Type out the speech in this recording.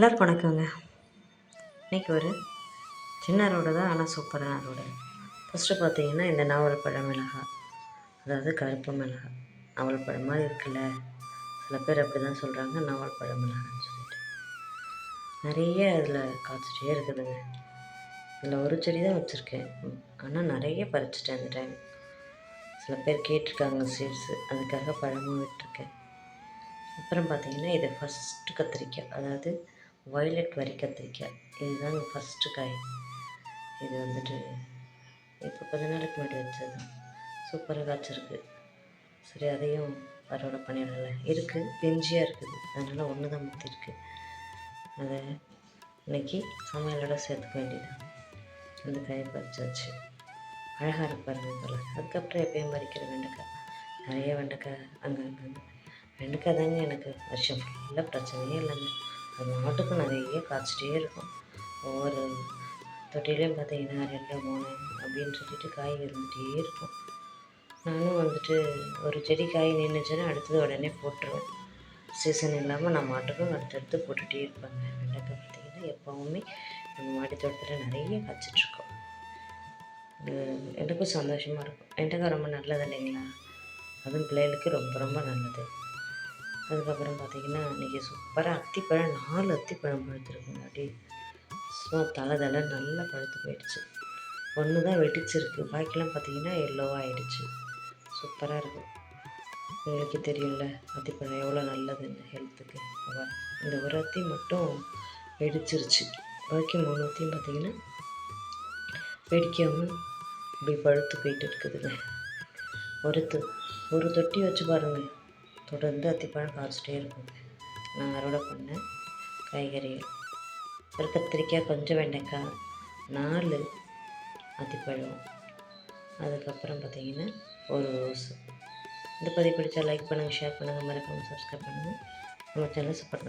எல்லாருக்கும் வணக்கங்க. இன்றைக்கி ஒரு சின்ன ரோடு தான் ஆனால் சூப்பரான ரோடு ஃபஸ்ட்டு பார்த்தீங்கன்னா இந்த நாவல் பழம் மிளகாய் அதாவது கருப்பு மிளகாய் நாவல் பழம் மாதிரி இருக்குல்ல. சில பேர் அப்படி தான் சொல்கிறாங்க நாவல் பழ மிளகான்னு சொல்லிட்டு. நிறைய அதில் காய்ச்சிட்டே இருக்குதுங்க. இதில் ஒரு செடி தான் வச்சுருக்கேன். ஆனால் நிறைய பறிச்சிட்டேன் அந்த டைம் சில பேர் கேட்டிருக்காங்க சீட்ஸு அதுக்காக பழமும் விட்டுருக்கேன். அப்புறம் பார்த்தீங்கன்னா இது ஃபஸ்ட்டு கத்திரிக்காய். அதாவது வயலட் வரி கத்திரிக்காய் இதுதாங்க ஃபஸ்ட்டு காய் இது வந்துட்டு இப்போ கொஞ்ச நாளைக்கு முன்னாடி வச்சது. சூப்பராக காய்ச்சிருக்கு. சரி அதையும் அறுவடை பண்ணிடல இருக்குது பெஞ்சியாக இருக்குது. அதனால் ஒன்று தான் முத்திருக்கு. அதை இன்னைக்கு சமையலோட சேர்த்துக்க வேண்டியது அந்த காயை பறிச்சாச்சு அழகாக இருப்பாருங்க போல். அதுக்கப்புறம் எப்பயும் பறிக்கிற வெண்டைக்காய். நிறைய வெண்டைக்காய் அங்கே அங்கே வெண்டைக்காய் தாங்க எனக்கு வருஷம் ஃபுல்லாக பிரச்சனையே இல்லைங்க. அது மாட்டுக்கும் நிறைய காய்ச்சிட்டே இருக்கும். ஒவ்வொரு தொட்டிலையும் பார்த்தீங்கன்னா ரெண்டு மூணு அப்படின்னு சொல்லிட்டு காய் இருந்துகிட்டே இருக்கும். நானும் வந்துட்டு ஒரு செடி காய் நின்றுச்சுன்னா அடுத்தது உடனே போட்டுருவேன். சீசன் இல்லாமல் நான் மாட்டுக்கும் அடுத்தடுத்து போட்டுகிட்டே இருப்பாங்க. வெண்டைக்காய் பார்த்திங்கன்னா எப்போவுமே நம்ம மாடி தோட்டத்தில் நிறைய காய்ச்சிட்ருக்கோம் எனக்கும் சந்தோஷமாக இருக்கும். வெண்டைக்காய் ரொம்ப நல்லது இல்லைங்களா? அதுவும் பிள்ளைகளுக்கு ரொம்ப ரொம்ப நல்லது. அதுக்கப்புறம் பார்த்திங்கன்னா இன்றைக்கி சூப்பராக அத்திப்பழம் நாலு அத்திப்பழம் பழுத்துருக்குங்க. அப்படி சும்மா தலை தலை நல்லா பழுத்து போயிடுச்சு. ஒன்று தான் வெடிச்சிருக்கு. பாக்கிலாம் பார்த்திங்கன்னா எல்லோவாக ஆகிடுச்சு சூப்பராக இருக்கும் உங்களுக்கு தெரியல அத்திப்பழம் எவ்வளோ நல்லதுன்னு ஹெல்த்துக்கு அவள் இந்த ஒரு அத்தி மட்டும் வெடிச்சிருச்சு. பாக்கி மூணு அத்தியும் பார்த்திங்கன்னா வெடிக்காமல் இப்படி பழுத்து போயிட்டு இருக்குதுங்க. ஒரு ஒரு தொட்டி வச்சு பாருங்கள் தொடர்ந்து அத்திப்பழம் காய்ச்சிட்டே இருக்கும். நான் அறுவடை பண்ணேன் காய்கறிகள் ஒரு கத்திரிக்காய் கொஞ்சம் வெண்டைக்காய் நாலு அத்திப்பழம். அதுக்கப்புறம் பார்த்தீங்கன்னா ஒரு ரோஸ். இந்த பதிவு பிடிச்சா லைக் பண்ணுங்கள் ஷேர் பண்ணுங்கள் மறக்காமல் சப்ஸ்கிரைப் பண்ணுங்கள் நம்ம சேனல் சப்போர்ட் பண்ணுங்கள்